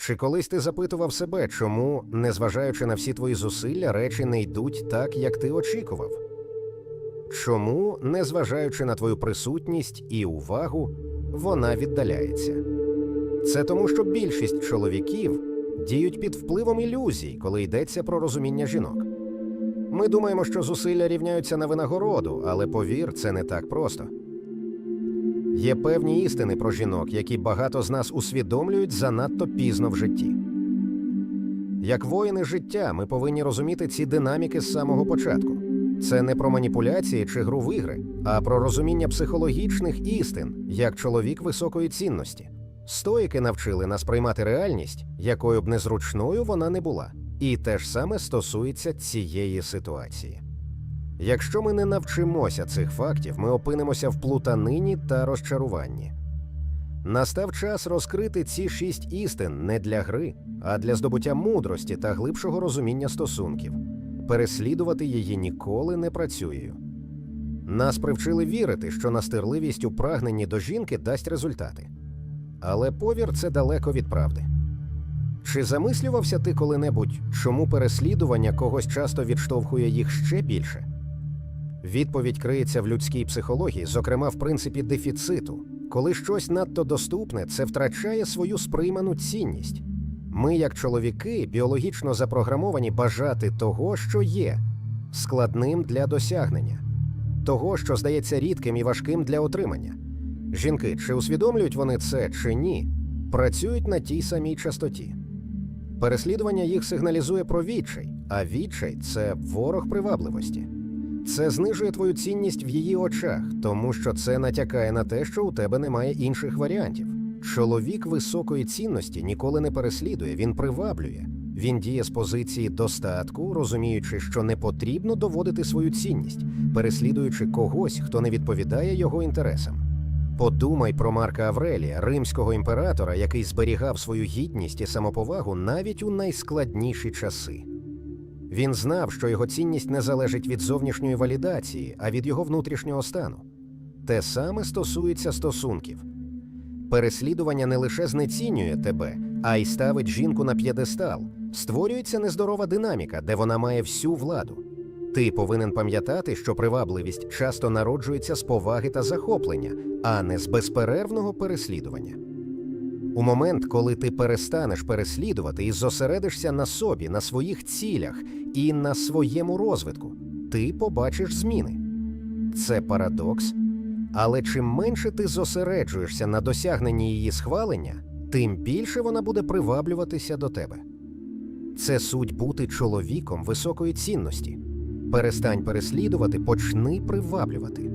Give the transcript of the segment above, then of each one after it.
Чи колись ти запитував себе, чому, незважаючи на всі твої зусилля, речі не йдуть так, як ти очікував? Чому, незважаючи на твою присутність і увагу, вона віддаляється? Це тому, що більшість чоловіків діють під впливом ілюзій, коли йдеться про розуміння жінок. Ми думаємо, що зусилля рівняються на винагороду, але повір, це не так просто. Є певні істини про жінок, які багато з нас усвідомлюють занадто пізно в житті. Як воїни життя, ми повинні розуміти ці динаміки з самого початку. Це не про маніпуляції чи гру в ігри, а про розуміння психологічних істин як чоловік високої цінності. Стоїки навчили нас приймати реальність, якою б незручною вона не була. І те ж саме стосується цієї ситуації. Якщо ми не навчимося цих фактів, ми опинимося в плутанині та розчаруванні. Настав час розкрити ці шість істин не для гри, а для здобуття мудрості та глибшого розуміння стосунків. Переслідувати її ніколи не працює. Нас привчили вірити, що настирливість у прагненні до жінки дасть результати. Але повір це далеко від правди. Чи замислювався ти коли-небудь, чому переслідування когось часто відштовхує їх ще більше? Відповідь криється в людській психології, зокрема в принципі дефіциту. Коли щось надто доступне, це втрачає свою сприйману цінність. Ми, як чоловіки, біологічно запрограмовані бажати того, що є, складним для досягнення, того, що здається рідким і важким для отримання. Жінки, чи усвідомлюють вони це чи ні, працюють на тій самій частоті. Переслідування їх сигналізує про відчай, а відчай це ворог привабливості. Це знижує твою цінність в її очах, тому що це натякає на те, що у тебе немає інших варіантів. Чоловік високої цінності ніколи не переслідує, він приваблює. Він діє з позиції достатку, розуміючи, що не потрібно доводити свою цінність, переслідуючи когось, хто не відповідає його інтересам. Подумай про Марка Аврелія, римського імператора, який зберігав свою гідність і самоповагу навіть у найскладніші часи. Він знав, що його цінність не залежить від зовнішньої валідації, а від його внутрішнього стану. Те саме стосується стосунків. Переслідування не лише знецінює тебе, а й ставить жінку на п'єдестал. Створюється нездорова динаміка, де вона має всю владу. Ти повинен пам'ятати, що привабливість часто народжується з поваги та захоплення, а не з безперервного переслідування. У момент, коли ти перестанеш переслідувати і зосередишся на собі, на своїх цілях і на своєму розвитку, ти побачиш зміни. Це парадокс. Але чим менше ти зосереджуєшся на досягненні її схвалення, тим більше вона буде приваблюватися до тебе. Це суть бути чоловіком високої цінності. Перестань переслідувати, почни приваблювати.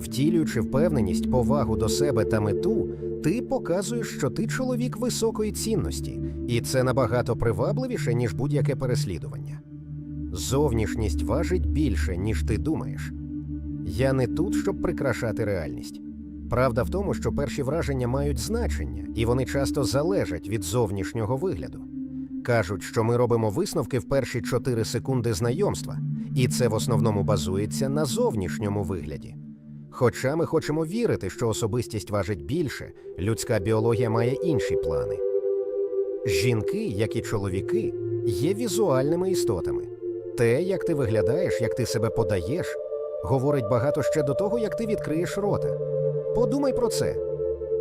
Втілюючи впевненість, повагу до себе та мету, ти показуєш, що ти чоловік високої цінності, і це набагато привабливіше, ніж будь-яке переслідування. Зовнішність важить більше, ніж ти думаєш. Я не тут, щоб прикрашати реальність. Правда в тому, що перші враження мають значення, і вони часто залежать від зовнішнього вигляду. Кажуть, що ми робимо висновки в перші 4 секунди знайомства, і це в основному базується на зовнішньому вигляді. Хоча ми хочемо вірити, що особистість важить більше, людська біологія має інші плани. Жінки, як і чоловіки, є візуальними істотами. Те, як ти виглядаєш, як ти себе подаєш, говорить багато ще до того, як ти відкриєш рота. Подумай про це.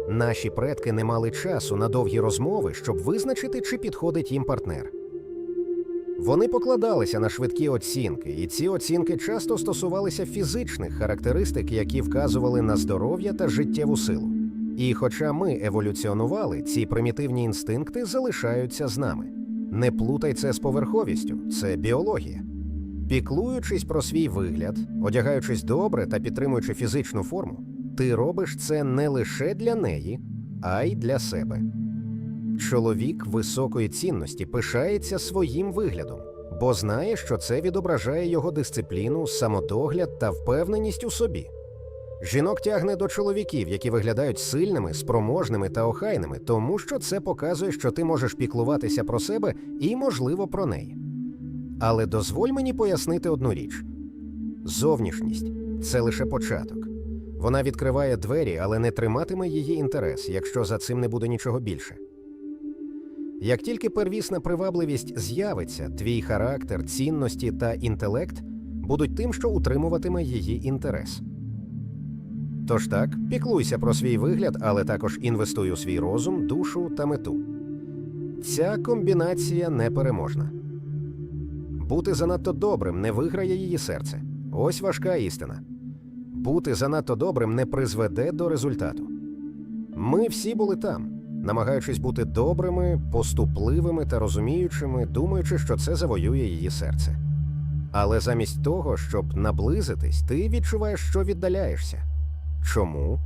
Наші предки не мали часу на довгі розмови, щоб визначити, чи підходить їм партнер. Вони покладалися на швидкі оцінки, і ці оцінки часто стосувалися фізичних характеристик, які вказували на здоров'я та життєву силу. І хоча ми еволюціонували, ці примітивні інстинкти залишаються з нами. Не плутай це з поверховістю, це біологія. Піклуючись про свій вигляд, одягаючись добре та підтримуючи фізичну форму, ти робиш це не лише для неї, а й для себе. Чоловік високої цінності пишається своїм виглядом, бо знає, що це відображає його дисципліну, самодогляд та впевненість у собі. Жінок тягне до чоловіків, які виглядають сильними, спроможними та охайними, тому що це показує, що ти можеш піклуватися про себе і, можливо, про неї. Але дозволь мені пояснити одну річ: зовнішність це лише початок. Вона відкриває двері, але не триматиме її інтерес, якщо за цим не буде нічого більше. Як тільки первісна привабливість з'явиться, твій характер, цінності та інтелект будуть тим, що утримуватиме її інтерес. Тож так, піклуйся про свій вигляд, але також інвестуй у свій розум, душу та мету. Ця комбінація непереможна. Бути занадто добрим не виграє її серце. Ось важка істина. Бути занадто добрим не призведе до результату. Ми всі були там, намагаючись бути добрими, поступливими та розуміючими, думаючи, що це завоює її серце. Але замість того, щоб наблизитись, ти відчуваєш, що віддаляєшся. Чому?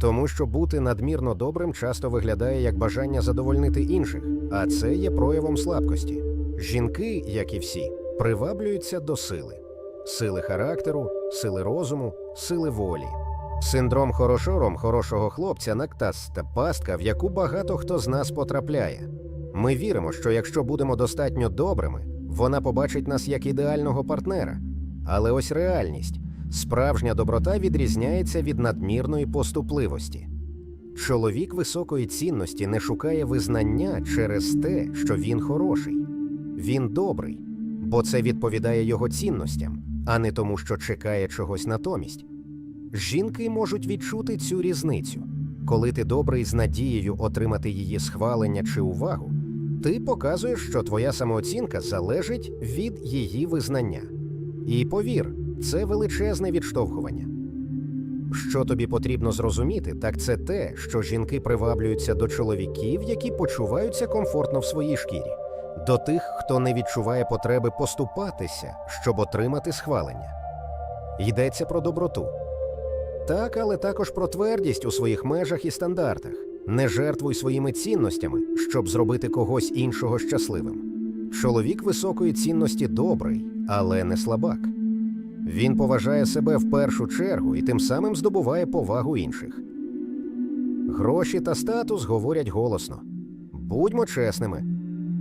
Тому що бути надмірно добрим часто виглядає як бажання задовольнити інших, а це є проявом слабкості. Жінки, як і всі, приваблюються до сили, сили характеру, сили розуму, сили волі. Синдром хорошором хорошого хлопця нактас та пастка, в яку багато хто з нас потрапляє. Ми віримо, що якщо будемо достатньо добрими, вона побачить нас як ідеального партнера. Але ось реальність справжня доброта відрізняється від надмірної поступливості. Чоловік високої цінності не шукає визнання через те, що він хороший. Він добрий, бо це відповідає його цінностям, а не тому, що чекає чогось натомість. Жінки можуть відчути цю різницю. Коли ти добрий з надією отримати її схвалення чи увагу, ти показуєш, що твоя самооцінка залежить від її визнання. І повір, це величезне відштовхування. Що тобі потрібно зрозуміти, так це те, що жінки приваблюються до чоловіків, які почуваються комфортно в своїй шкірі, до тих, хто не відчуває потреби поступатися, щоб отримати схвалення. Йдеться про доброту. Так, але також про твердість у своїх межах і стандартах. Не жертвуй своїми цінностями, щоб зробити когось іншого щасливим. Чоловік високої цінності добрий, але не слабак. Він поважає себе в першу чергу і тим самим здобуває повагу інших. Гроші та статус говорять голосно. Будьмо чесними.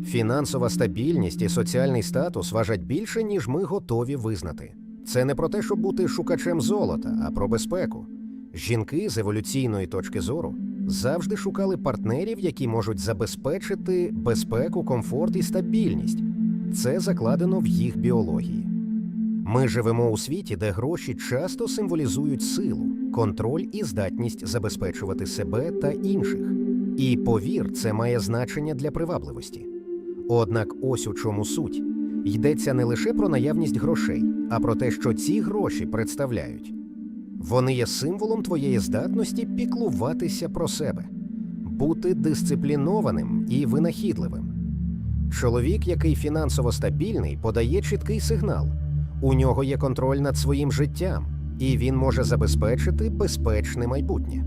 Фінансова стабільність і соціальний статус важать більше, ніж ми готові визнати. Це не про те, щоб бути шукачем золота, а про безпеку. Жінки з еволюційної точки зору завжди шукали партнерів, які можуть забезпечити безпеку, комфорт і стабільність. Це закладено в їх біології. Ми живемо у світі, де гроші часто символізують силу, контроль і здатність забезпечувати себе та інших. І повір, це має значення для привабливості. Однак ось у чому суть йдеться не лише про наявність грошей, а про те, що ці гроші представляють. Вони є символом твоєї здатності піклуватися про себе, бути дисциплінованим і винахідливим. Чоловік, який фінансово стабільний, подає чіткий сигнал. У нього є контроль над своїм життям, і він може забезпечити безпечне майбутнє.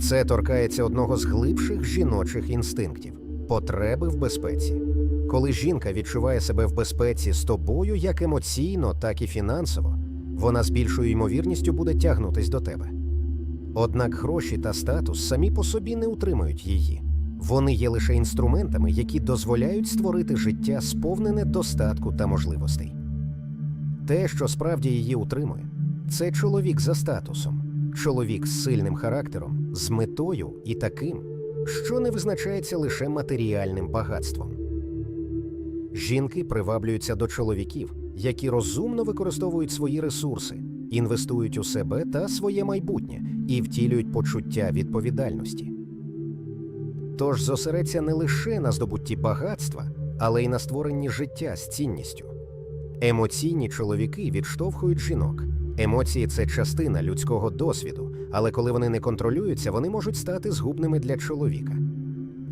Це торкається одного з глибших жіночих інстинктів потреби в безпеці. Коли жінка відчуває себе в безпеці з тобою як емоційно, так і фінансово, вона з більшою ймовірністю буде тягнутись до тебе. Однак гроші та статус самі по собі не утримують її. Вони є лише інструментами, які дозволяють створити життя, сповнене достатку та можливостей. Те, що справді її утримує, це чоловік за статусом, чоловік з сильним характером, з метою і таким, що не визначається лише матеріальним багатством. Жінки приваблюються до чоловіків, які розумно використовують свої ресурси, інвестують у себе та своє майбутнє і втілюють почуття відповідальності. Тож зосередься не лише на здобутті багатства, але й на створенні життя з цінністю. Емоційні чоловіки відштовхують жінок. Емоції це частина людського досвіду, але коли вони не контролюються, вони можуть стати згубними для чоловіка.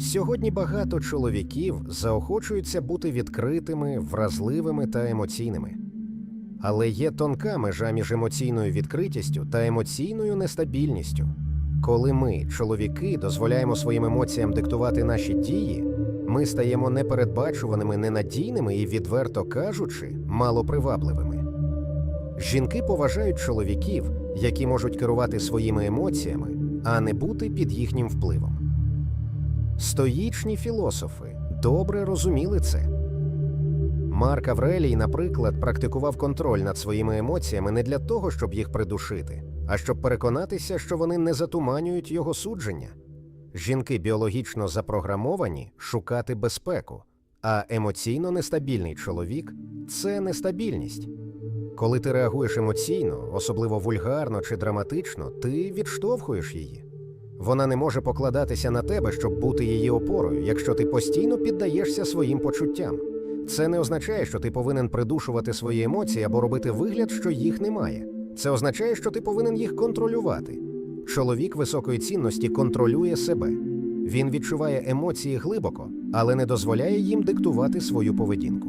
Сьогодні багато чоловіків заохочуються бути відкритими, вразливими та емоційними. Але є тонка межа між емоційною відкритістю та емоційною нестабільністю. Коли ми, чоловіки, дозволяємо своїм емоціям диктувати наші дії, ми стаємо непередбачуваними, ненадійними і, відверто кажучи, малопривабливими. Жінки поважають чоловіків, які можуть керувати своїми емоціями, а не бути під їхнім впливом. Стоїчні філософи добре розуміли це. Марк Аврелій, наприклад, практикував контроль над своїми емоціями не для того, щоб їх придушити, а щоб переконатися, що вони не затуманюють його судження. Жінки біологічно запрограмовані шукати безпеку, а емоційно нестабільний чоловік це нестабільність. Коли ти реагуєш емоційно, особливо вульгарно чи драматично, ти відштовхуєш її. Вона не може покладатися на тебе, щоб бути її опорою, якщо ти постійно піддаєшся своїм почуттям. Це не означає, що ти повинен придушувати свої емоції або робити вигляд, що їх немає. Це означає, що ти повинен їх контролювати. Чоловік високої цінності контролює себе. Він відчуває емоції глибоко, але не дозволяє їм диктувати свою поведінку.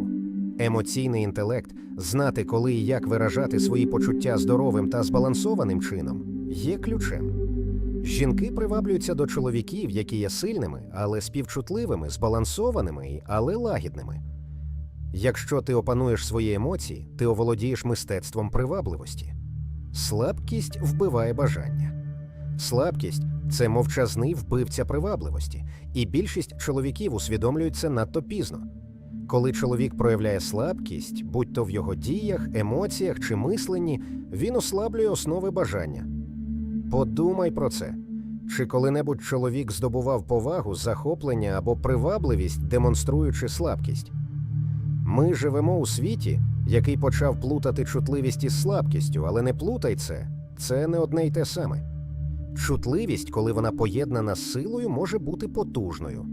Емоційний інтелект, знати, коли і як виражати свої почуття здоровим та збалансованим чином, є ключем. Жінки приваблюються до чоловіків, які є сильними, але співчутливими, збалансованими, але лагідними. Якщо ти опануєш свої емоції, ти оволодієш мистецтвом привабливості. Слабкість вбиває бажання. Слабкість це мовчазний вбивця привабливості, і більшість чоловіків усвідомлюють це надто пізно. Коли чоловік проявляє слабкість, будь то в його діях, емоціях чи мисленні, він ослаблює основи бажання. Подумай про це. Чи коли-небудь чоловік здобував повагу, захоплення або привабливість, демонструючи слабкість? Ми живемо у світі, який почав плутати чутливість із слабкістю, але не плутай це, це не одне й те саме. Чутливість, коли вона поєднана з силою, може бути потужною.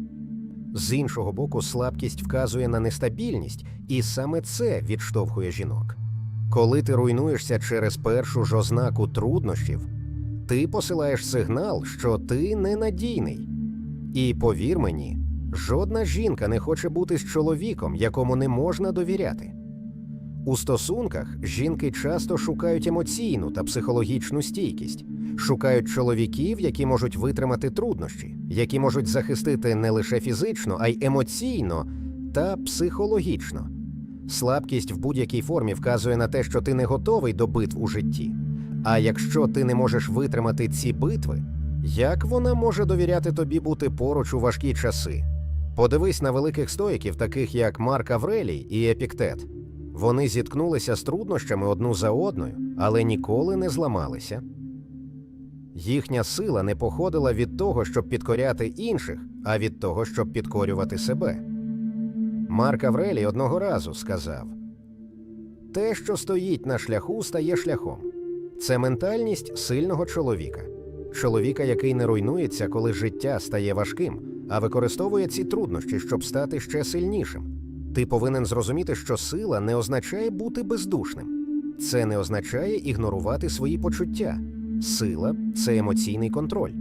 З іншого боку, слабкість вказує на нестабільність, і саме це відштовхує жінок. Коли ти руйнуєшся через першу ж ознаку труднощів, ти посилаєш сигнал, що ти ненадійний. І повір мені, жодна жінка не хоче бути з чоловіком, якому не можна довіряти. У стосунках жінки часто шукають емоційну та психологічну стійкість, шукають чоловіків, які можуть витримати труднощі, які можуть захистити не лише фізично, а й емоційно та психологічно. Слабкість в будь-якій формі вказує на те, що ти не готовий до битв у житті. А якщо ти не можеш витримати ці битви, як вона може довіряти тобі бути поруч у важкі часи? Подивись на великих стоїків, таких як Марк Аврелій і Епіктет. Вони зіткнулися з труднощами одну за одною, але ніколи не зламалися. Їхня сила не походила від того, щоб підкоряти інших, а від того, щоб підкорювати себе. Марк Аврелій одного разу сказав: Те, що стоїть на шляху, стає шляхом. Це ментальність сильного чоловіка, чоловіка, який не руйнується, коли життя стає важким, а використовує ці труднощі, щоб стати ще сильнішим. Ти повинен зрозуміти, що сила не означає бути бездушним, це не означає ігнорувати свої почуття. Сила це емоційний контроль,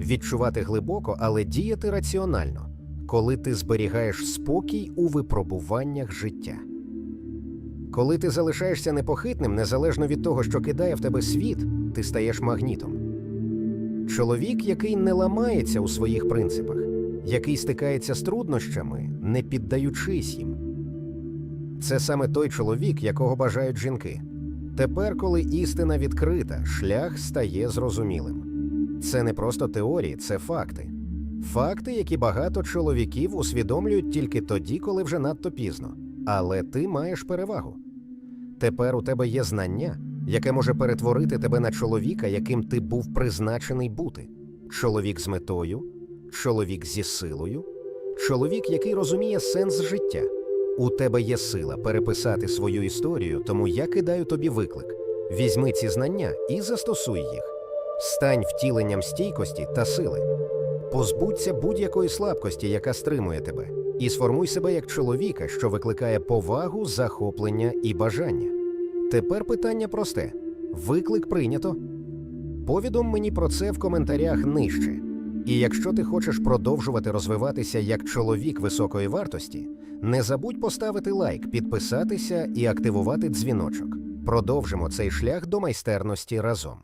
відчувати глибоко, але діяти раціонально, коли ти зберігаєш спокій у випробуваннях життя. Коли ти залишаєшся непохитним, незалежно від того, що кидає в тебе світ, ти стаєш магнітом. Чоловік, який не ламається у своїх принципах, який стикається з труднощами, не піддаючись їм. Це саме той чоловік, якого бажають жінки. Тепер, коли істина відкрита, шлях стає зрозумілим. Це не просто теорії, це факти. Факти, які багато чоловіків усвідомлюють тільки тоді, коли вже надто пізно. Але ти маєш перевагу. Тепер у тебе є знання, яке може перетворити тебе на чоловіка, яким ти був призначений бути. Чоловік з метою, чоловік зі силою, чоловік, який розуміє сенс життя. У тебе є сила переписати свою історію, тому я кидаю тобі виклик. Візьми ці знання і застосуй їх. Стань втіленням стійкості та сили. Позбудься будь-якої слабкості, яка стримує тебе, і сформуй себе як чоловіка, що викликає повагу, захоплення і бажання. Тепер питання просте: виклик прийнято. Повідом мені про це в коментарях нижче. І якщо ти хочеш продовжувати розвиватися як чоловік високої вартості, не забудь поставити лайк, підписатися і активувати дзвіночок. Продовжимо цей шлях до майстерності разом.